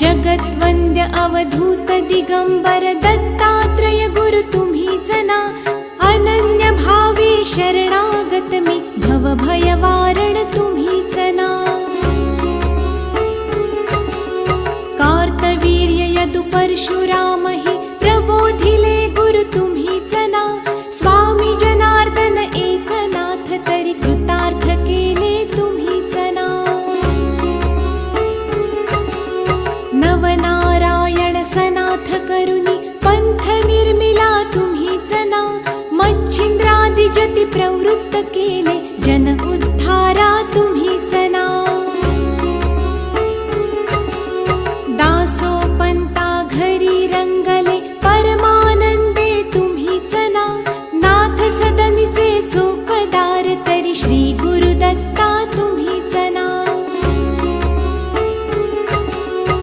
जगद्वन्द्य अवधूत दिगम्बर दत्तात्रय गुरु तुम्हीच ना अनन्य भावे शरणागत मी भव भयवारण तुम्हीच ना कार्तवीर्य यदु परशुराम ಜತಿ